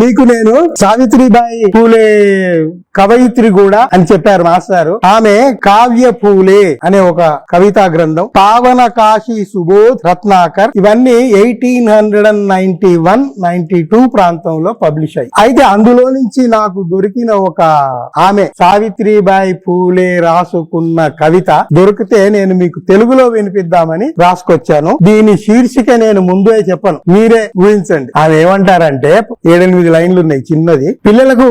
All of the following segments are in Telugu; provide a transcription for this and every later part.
మీకు నేను సావిత్రిబాయి పూలే కవయిత్రి కూడా అని చెప్పారు మాస్టారు. ఆమె కావ్య పూలే అనే ఒక కవితా గ్రంథం. పావన కాశీ సుబోధ్ రత్నాకర్ ఇవన్నీ eighteen hundred and ninety one ninety two ప్రాంతంలో పబ్లిష్ అయ్యి అయితే అందులో నుంచి నాకు దొరికిన ఒక ఆమె సావిత్రిబాయి పూలే రాసుకున్న కవిత దొరికితే నేను మీకు తెలుగులో వినిపిద్దామని రాసుకొచ్చాను. దీని శీర్షిక నేను ముందే చెప్పను. మీరే ఊహించండి. ఆమె ఏమంటారంటే ఏడెనిమిది లైన్లు ఉన్నాయి చిన్నది. పిల్లలకు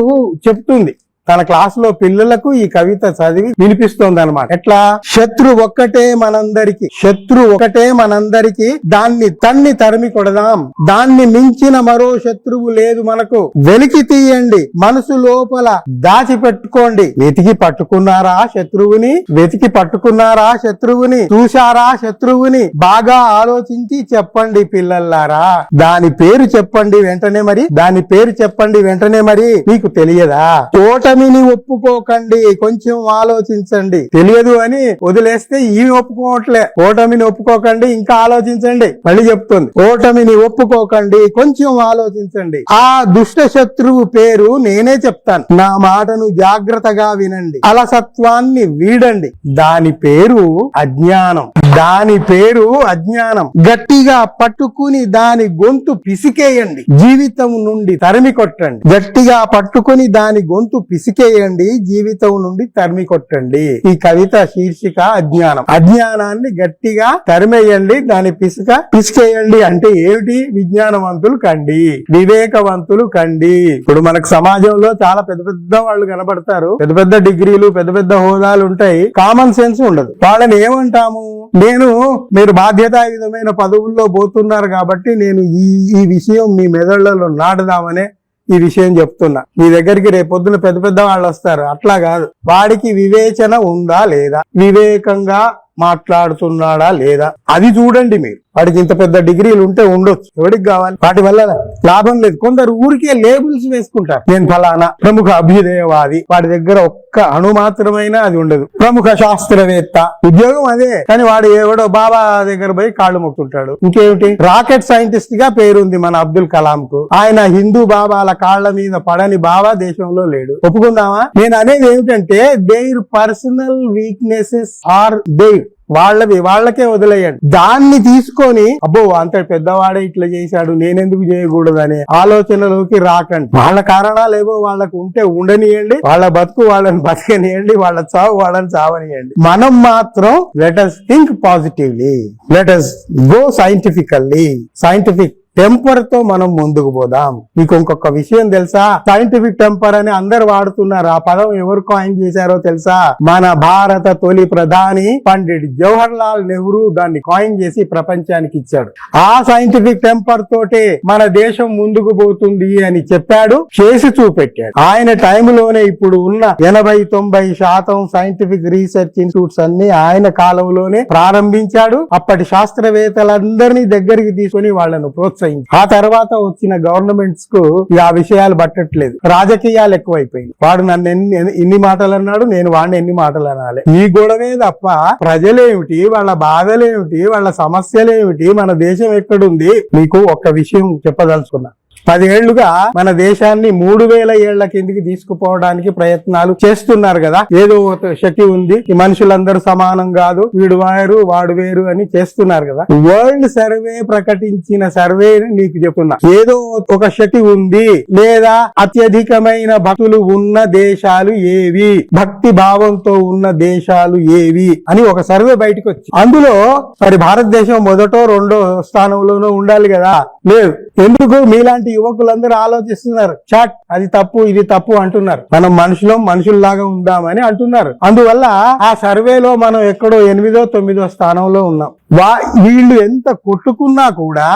చెప్తుంది. తన క్లాస్లో పిల్లలకు ఈ కవిత చదివి వినిపిస్తోంది అనమాట ఎట్లా? శత్రు ఒక్కటే మనందరికి శత్రు ఒకటే మనందరికి దాన్ని తన్ని తరిమి కొడదాం. దాన్ని మించిన మరో శత్రువు లేదు మనకు. వెలికి తీయండి మనసు లోపల దాచి పెట్టుకోండి వెతికి పట్టుకున్నారా శత్రువుని? వెతికి పట్టుకున్నారా శత్రువుని? చూశారా శత్రువుని? బాగా ఆలోచించి చెప్పండి పిల్లల్లారా. దాని పేరు చెప్పండి వెంటనే మరి. దాని పేరు చెప్పండి వెంటనే మరి. మీకు తెలియదా? తోట ఓటమిని ఒప్పుకోకండి. కొంచెం ఆలోచించండి. తెలియదు అని వదిలేస్తే ఈ ఒప్పుకోవట్లే. ఓటమిని ఒప్పుకోకండి. ఇంకా ఆలోచించండి. మళ్ళీ చెప్తుంది. ఓటమిని ఒప్పుకోకండి. కొంచెం ఆలోచించండి. ఆ దుష్ట శత్రువు పేరు నేనే చెప్తాను. నా మాటను జాగ్రత్తగా వినండి. అలసత్వాన్ని వీడండి. దాని పేరు అజ్ఞానం. దాని పేరు అజ్ఞానం. గట్టిగా పట్టుకుని దాని గొంతు పిసికేయండి. జీవితం నుండి తరిమి కొట్టండి. గట్టిగా పట్టుకుని దాని గొంతు పిసి పిసికేయండి జీవితం నుండి తరిమి కొట్టండి. ఈ కవిత శీర్షిక అజ్ఞానం. అజ్ఞానాన్ని గట్టిగా తరిమేయండి దాని పిసిక పిసికేయండి అంటే ఏమిటి? విజ్ఞానవంతులు కండి. వివేకవంతులు కండి. ఇప్పుడు మనకు సమాజంలో చాలా పెద్ద పెద్ద వాళ్ళు కనబడతారు. పెద్ద పెద్ద డిగ్రీలు పెద్ద పెద్ద హోదాలు ఉంటాయి. కామన్ సెన్స్ ఉండదు. వాళ్ళని ఏమంటాము? నేను మీరు బాధ్యతాయుతమైన పదవుల్లో పోతున్నారు కాబట్టి నేను ఈ ఈ విషయం మీ మెదళ్ళలో నాటుదామనే ఈ విషయం చెప్తున్నా. మీ దగ్గరికి రేపొద్దున పెద్ద పెద్ద వాళ్ళు వస్తారు. అట్లా కాదు. వాడికి వివేచన ఉందా లేదా? వివేకంగా మాట్లాడుతున్నాడా లేదా? అది చూడండి మీరు. వాడికి ఇంత పెద్ద డిగ్రీలు ఉంటే ఉండొచ్చు. ఎవరికి కావాలి? వాటి వల్ల లాభం లేదు. కొందరు ఊరికే లేబుల్స్ వేసుకుంటారు. నేను ఫలానా ప్రముఖ అభ్యుదయవాది. వాడి దగ్గర ఒక్క అణు మాత్రమైనా అది ఉండదు. ప్రముఖ శాస్త్రవేత్త. ఉద్యోగం అదే. కానీ వాడు ఎవడో బాబా దగ్గర పోయి కాళ్ళు మొక్కుంటాడు ఇంకేమిటి? రాకెట్ సైంటిస్ట్గా పేరుంది మన అబ్దుల్ కలాం కు ఆయన హిందూ బాబాల కాళ్ళ మీద పడని బాబా దేశంలో లేడు. ఒప్పుకుందామా? నేను అనేది ఏమిటంటే their personal weaknesses are their వాళ్ళవి వాళ్ళకే వదిలేయండి. దాన్ని తీసుకొని అబ్బో అంత పెద్దవాడే ఇట్లా చేశాడు నేనెందుకు చేయకూడదు అనే ఆలోచనలోకి రాకండి. వాళ్ళ కారణాలు ఏవో వాళ్ళకు ఉంటే ఉండనియండి వాళ్ళ బతుకు వాళ్ళని బతకనియండి వాళ్ళ చావు వాళ్ళని చావనియండి. మనం మాత్రం let's think positively let's go scientifically scientific టెంపర్తో మనం ముందుకు పోదాం. మీకు ఇంకొక విషయం తెలుసా? సైంటిఫిక్ టెంపర్ అని అందరు వాడుతున్నారు. ఆ పదం ఎవరు కాయిన్ చేశారో తెలుసా? మన భారత తొలి ప్రధాని పండిట్ జవహర్ లాల్ నెహ్రూ దాన్ని కాయిన్ చేసి ప్రపంచానికి ఇచ్చాడు. ఆ సైంటిఫిక్ టెంపర్ తోటే మన దేశం ముందుకు పోతుంది అని చెప్పాడు చేసి చూపెట్టాడు. ఆయన టైంలోనే ఇప్పుడు ఉన్న ఎనభై తొంభై శాతం సైంటిఫిక్ రీసెర్చ్ ఇన్స్టిట్యూట్స్ అన్ని ఆయన కాలంలోనే ప్రారంభించాడు. అప్పటి శాస్త్రవేత్తలందరినీ దగ్గరికి తీసుకుని వాళ్ళను అయింది ఆ తర్వాత వచ్చిన గవర్నమెంట్స్కు ఆ విషయాలు పట్టట్లేదు. రాజకీయాలు ఎక్కువైపోయింది వాడు నన్ను ఎన్ని ఎన్ని మాటలు అన్నాడు నేను వాడిని ఎన్ని మాటలు అనాలి. ఈ గొడవే తప్ప ప్రజలేమిటి వాళ్ళ బాధలేమిటి వాళ్ళ సమస్యలేమిటి మన దేశం ఎక్కడుంది? మీకు ఒక్క విషయం చెప్పదలుచుకున్నా. పదేళ్ళుగా మన దేశాన్ని మూడు వేల ఏళ్ళ కిందికి తీసుకుపోవడానికి ప్రయత్నాలు చేస్తున్నారు కదా. ఏదో ఒక శక్తి ఉంది. ఈ మనుషులందరూ సమానం కాదు. వీడు వారు వాడు వేరు అని చేస్తున్నారు కదా. వరల్డ్ సర్వే ప్రకటించిన సర్వే నీకు చెప్తున్నా. ఏదో ఒక శక్తి ఉంది లేదా అత్యధికమైన భక్తులు ఉన్న దేశాలు ఏవి? భక్తి భావంతో ఉన్న దేశాలు ఏవి? అని ఒక సర్వే బయటకు వచ్చి అందులో మరి భారతదేశం మొదటో రెండో స్థానంలోనూ ఉండాలి కదా. లేదు. ఎందుకు? మీలాంటి యువకులందరూ ఆలోచిస్తున్నారు చాట్ అది తప్పు ఇది తప్పు అంటున్నారు. మనం మనుషులు మనుషుల్లాగా ఉందామని అంటున్నారు. అందువల్ల ఆ సర్వేలో మనం ఎక్కడో ఎనిమిదో తొమ్మిదో స్థానంలో ఉన్నాం. వా వీళ్ళు ఎంత కొట్టుకున్నా కూడా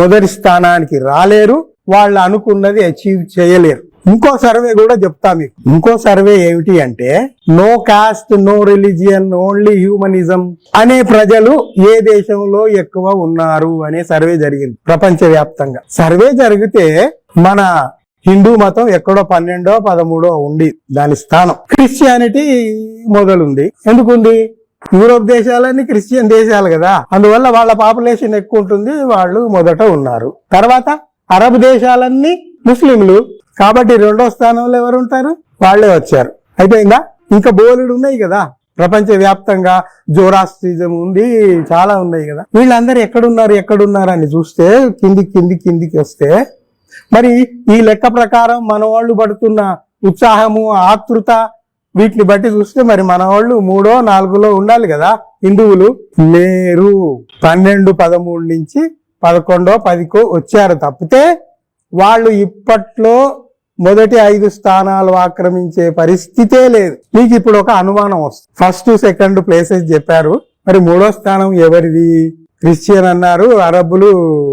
మొదటి స్థానానికి రాలేరు వాళ్ళు అనుకున్నది అచీవ్ చేయలేరు. ఇంకో సర్వే కూడా చెప్తా మీకు. ఇంకో సర్వే ఏమిటి అంటే no caste no religion only humanism అనే ప్రజలు ఏ దేశంలో ఎక్కువ ఉన్నారు అనే సర్వే జరిగింది ప్రపంచవ్యాప్తంగా. సర్వే జరిగితే మన హిందూ మతం ఎక్కడో పన్నెండో పదమూడో ఉంది దాని స్థానం. క్రిస్టియానిటీ మొదలుంది. ఎందుకుంది? యూరోప్ దేశాలన్నీ క్రిస్టియన్ దేశాలు కదా. అందువల్ల వాళ్ళ పాపులేషన్ ఎక్కువ ఉంటుంది వాళ్ళు మొదట ఉన్నారు. తర్వాత అరబ్ దేశాలన్నీ ముస్లింలు. కాబట్టి రెండో స్థానంలో ఎవరు ఉంటారు? వాళ్ళే వచ్చారు. అయిపోయిందా? ఇంకా బోలెడు ఉన్నాయి కదా. ప్రపంచ వ్యాప్తంగా జోరాస్ట్రిజం ఉంది చాలా ఉన్నాయి కదా. వీళ్ళందరూ ఎక్కడున్నారు ఎక్కడున్నారు అని చూస్తే కింది కింది కిందికి వస్తే మరి ఈ లెక్క ప్రకారం మన వాళ్ళు పడుతున్న ఉత్సాహము ఆతృత వీటిని బట్టి చూస్తే మరి మన వాళ్ళు మూడో నాలుగులో ఉండాలి కదా. హిందువులు లేరు. పన్నెండు పదమూడు నుంచి పదకొండో పదికో వచ్చారు తప్పితే వాళ్ళు ఇప్పట్లో మొదటి ఐదు స్థానాలు ఆక్రమించే పరిస్థితే లేదు. మీకు ఇప్పుడు ఒక అనుమానం వస్తుంది. ఫస్ట్ సెకండ్ ప్లేసెస్ చెప్పారు. మరి మూడో స్థానం ఎవరిది? క్రిస్టియన్ అన్నారు అరబ్బులు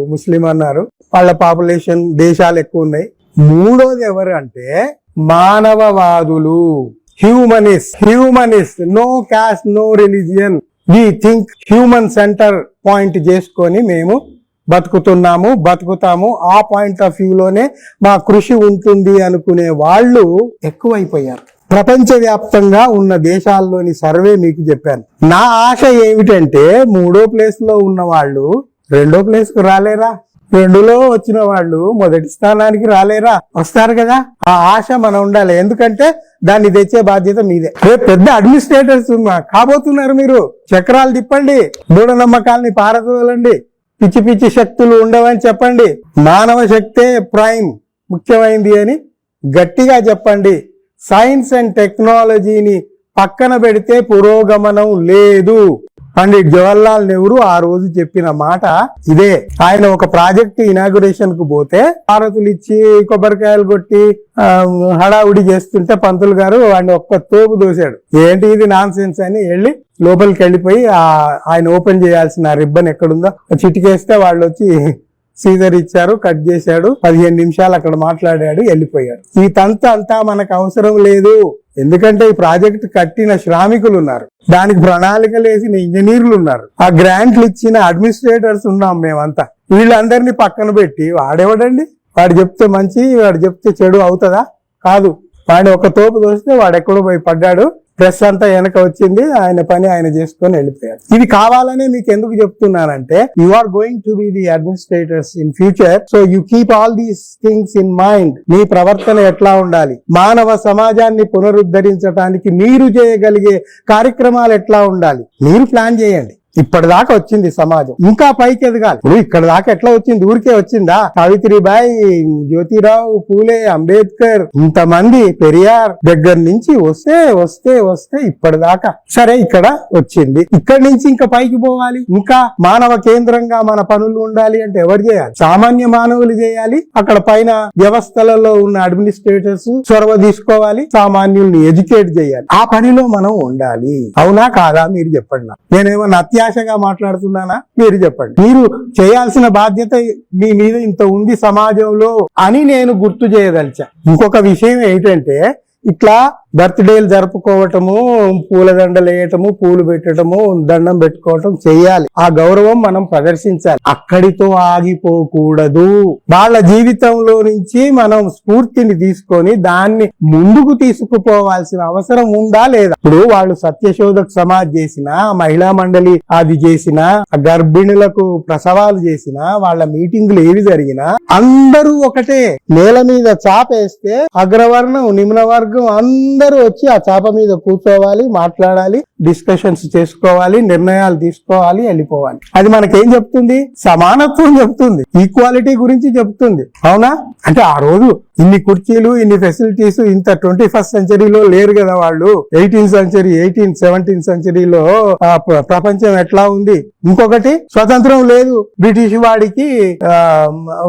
ముస్లిం అన్నారు. వాళ్ళ పాపులేషన్ దేశాలు ఎక్కువ ఉన్నాయి. మూడోది ఎవరు అంటే మానవవాదులు. Humanist. Humanist. No caste no religion. We think human center point చేసుకొని మేము బతుకుతున్నాము బతుకుతాము. ఆ పాయింట్ ఆఫ్ వ్యూలోనే మా కృషి ఉంటుంది అనుకునే వాళ్ళు ఎక్కువైపోయారు. ప్రపంచవ్యాప్తంగా ఉన్న దేశాల్లోని సర్వే మీకు చెప్పాను. నా ఆశ ఏమిటంటే మూడో ప్లేస్లో ఉన్న వాళ్ళు రెండో ప్లేస్కు రాలేరా? రెండులో వచ్చిన వాళ్ళు మొదటి స్థానానికి రాలేరా? వస్తారు కదా? ఆ ఆశ మనం ఉండాలి. ఎందుకంటే దాన్ని తెచ్చే బాధ్యత మీదే. రేపు పెద్ద అడ్మినిస్ట్రేటర్స్ కాబోతున్నారు మీరు. చక్రాలు తిప్పండి. మూఢనమ్మకాల్ని పారదోలండి. పిచ్చి పిచ్చి శక్తులు ఉండవని చెప్పండి. మానవ శక్తే ప్రైమ్ ముఖ్యమైంది అని గట్టిగా చెప్పండి. సైన్స్ అండ్ టెక్నాలజీని పక్కన పెడితే పురోగమనం లేదు. పండిట్ జవహర్లాల్ నెహ్రూ ఆ రోజు చెప్పిన మాట ఇదే. ఆయన ఒక ప్రాజెక్ట్ ఇనాగురేషన్కు పోతే పారతులు ఇచ్చి కొబ్బరికాయలు కొట్టి హడావుడి చేస్తుంటే పంతులు గారు వాడిని ఒక్క తోపు దోశాడు. ఏంటి ఇది నాన్ సెన్స్ అని వెళ్ళి లోపలికి వెళ్ళిపోయి ఆ ఆయన ఓపెన్ చేయాల్సిన రిబ్బన్ ఎక్కడుందో చిటికేస్తే వాళ్ళు వచ్చి సీజర్ ఇచ్చారు కట్ చేశాడు పదిహేను నిమిషాలు అక్కడ మాట్లాడాడు వెళ్ళిపోయాడు. ఈ తంత అంతా మనకు అవసరం లేదు. ఎందుకంటే ఈ ప్రాజెక్ట్ కట్టిన శ్రామికులు ఉన్నారు. దానికి ప్రణాళికలు వేసిన ఇంజనీర్లు ఉన్నారు. ఆ గ్రాంట్లు ఇచ్చిన అడ్మినిస్ట్రేటర్స్ ఉన్నాం మేమంతా. వీళ్ళందరినీ పక్కన పెట్టి వాడెవడండి? వాడు చెప్తే మంచి వాడు చెప్తే చెడు అవుతుందా? కాదు. వాడిని ఒక తోపు దోస్తే వాడు ఎక్కడో పోయి పడ్డాడు. ప్రెస్ అంతా వెనక వచ్చింది ఆయన పని ఆయన చేసుకొని వెళ్ళిపోయారు. ఇది కావాలనే మీకు ఎందుకు చెప్తున్నానంటే you are going to be the administrators in future so you keep all these things in mind మీ ప్రవర్తన ఎట్లా ఉండాలి? మానవ సమాజాన్ని పునరుద్ధరించడానికి మీరు చేయగలిగే కార్యక్రమాలు ఎట్లా ఉండాలి? మీరు ప్లాన్ చేయండి. ఇప్పటిదాకా వచ్చింది సమాజం. ఇంకా పైకి ఎదగాలి. ఇప్పుడు ఇక్కడ దాకా ఎట్లా వచ్చింది? ఊరికే వచ్చిందా? సావిత్రిబాయి జ్యోతిరావు పూలే అంబేద్కర్ ఇంతమంది పెరియార్ దగ్గర నుంచి వస్తే వస్తే వస్తే ఇప్పటిదాకా సరే ఇక్కడ వచ్చింది. ఇక్కడ నుంచి ఇంకా పైకి పోవాలి. ఇంకా మానవ కేంద్రంగా మన పనులు ఉండాలి అంటే ఎవరు చేయాలి? సామాన్య మానవులు చేయాలి. అక్కడ పైన వ్యవస్థలలో ఉన్న అడ్మినిస్ట్రేటర్స్ చొరవ తీసుకోవాలి. సామాన్యుల్ని ఎడ్యుకేట్ చేయాలి. ఆ పనిలో మనం ఉండాలి. అవునా కాదా? మీరు చెప్పండి నాకు. నేనేమన్నా అత్యాశగా మాట్లాడుతున్నానా? మీరు చెప్పండి. మీరు చేయాల్సిన బాధ్యత మీ మీద ఇంత ఉంది సమాజంలో అని నేను గుర్తు చేయదలిచా. ఇంకొక విషయం ఏంటంటే ఇట్లా బర్త్డేలు జరుపుకోవటము పూలదండలు వేయటము పూలు పెట్టడము దండం పెట్టుకోవటం చేయాలి. ఆ గౌరవం మనం ప్రదర్శించాలి. అక్కడితో ఆగిపోకూడదు. వాళ్ళ జీవితంలో నుంచి మనం స్ఫూర్తిని తీసుకొని దాన్ని ముందుకు తీసుకుపోవాల్సిన అవసరం ఉందా లేదా? ఇప్పుడు వాళ్ళు సత్యశోధక సమాజ్ చేసిన మహిళా మండలి అది చేసిన గర్భిణులకు ప్రసవాలు చేసిన వాళ్ళ మీటింగులు ఏవి జరిగినా అందరూ ఒకటే. నేల మీద చాపేస్తే అగ్రవర్ణం నిమ్న వర్గం అందరూ వచ్చి ఆ చాప మీద కూర్చోవాలి మాట్లాడాలి. డిస్కషన్స్ చేసుకోవాలి నిర్ణయాలు తీసుకోవాలి వెళ్ళిపోవాలి. అది మనకేం చెప్తుంది? సమానత్వం చెప్తుంది. ఈక్వాలిటీ గురించి చెప్తుంది. అవునా? అంటే ఆ రోజు ఇన్ని కుర్చీలు ఇన్ని ఫెసిలిటీస్ ఇంత ట్వంటీ ఫస్ట్ సెంచరీలో లేరు కదా వాళ్ళు. ఎయిటీన్ సెంచరీ ఎయిటీన్ సెవెంటీన్ సెంచరీలో ప్రపంచం ఎట్లా ఉంది? ఇంకొకటి స్వతంత్రం లేదు. బ్రిటిష్ వాడికి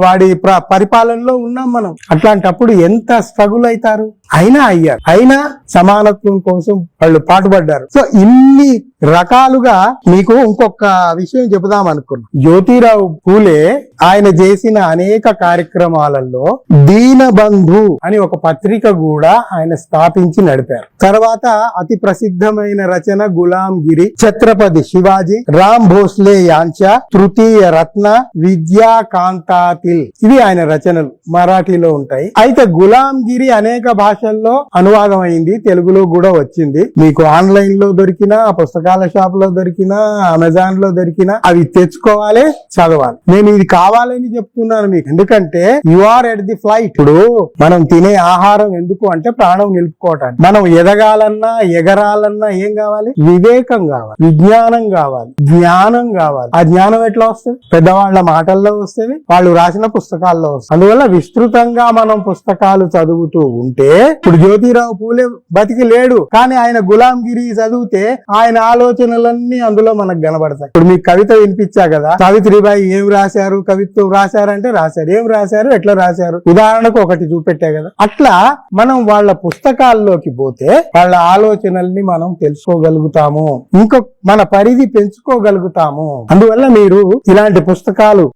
వాడి పరిపాలనలో ఉన్నాం మనం. అట్లాంటప్పుడు ఎంత స్ట్రగుల్ అవుతారు? అయినా అయ్యారు. అయినా సమానత్వం కోసం వాళ్ళు పాటుపడ్డారు. సో ఇన్ని రకాలుగా మీకు ఇంకొక విషయం చెబుదాం అనుకున్నా. జ్యోతిరావు పూలే ఆయన చేసిన అనేక కార్యక్రమాలలో దీనబంధు అని ఒక పత్రిక కూడా ఆయన స్థాపించి నడిపారు. తర్వాత అతి ప్రసిద్ధమైన రచన గులాం గిరి ఛత్రపతి శివాజీ రామ్ భోస్లే యాంచ తృతీయ రత్న విద్యా కాంతాతిల్. ఇవి ఆయన రచనలు మరాఠీలో ఉంటాయి. అయితే గులాం గిరి అనేక భాషల్లో అనువాదం అయింది తెలుగులో కూడా వచ్చింది. మీకు ఆన్లైన్లో దొరికిన ఆ పుస్తకాలు పుస్తకాల షాప్లో దొరికినా అమెజాన్లో దొరికినా అవి తెచ్చుకోవాలి చదవాలి. నేను ఇది కావాలని చెప్తున్నాను మీకు. ఎందుకంటే you are at the flight ఇప్పుడు మనం తినే ఆహారం ఎందుకు అంటే ప్రాణం నిలుపుకోవటానికి. మనం ఎదగాలన్నా ఎగరాలన్నా ఏం కావాలి? వివేకం కావాలి విజ్ఞానం కావాలి జ్ఞానం కావాలి. ఆ జ్ఞానం ఎట్లా వస్తుంది? పెద్దవాళ్ళ మాటల్లో వస్తుంది వాళ్ళు రాసిన పుస్తకాల్లో వస్తుంది. అందువల్ల విస్తృతంగా మనం పుస్తకాలు చదువుతూ ఉంటే ఇప్పుడు జ్యోతిరావు పూలే బతికి లేడు కానీ ఆయన గులాంగిరి చదివితే ఆయన ఆలోచనలన్నీ అందులో మనకు కనబడతాయి. ఇప్పుడు మీకు కవిత వినిపించా కదా? సావిత్రిబాయి ఏం రాశారు? కవిత్వం రాశారంటే రాశారు. ఏం రాశారు? ఎట్లా రాశారు? ఉదాహరణకు ఒకటి చూపెట్టా కదా. అట్లా మనం వాళ్ళ పుస్తకాల్లోకి పోతే వాళ్ళ ఆలోచనల్ని మనం తెలుసుకోగలుగుతాము. ఇంకొక మన పరిధి పెంచుకోగలుగుతాము. అందువల్ల మీరు ఇలాంటి పుస్తకాలు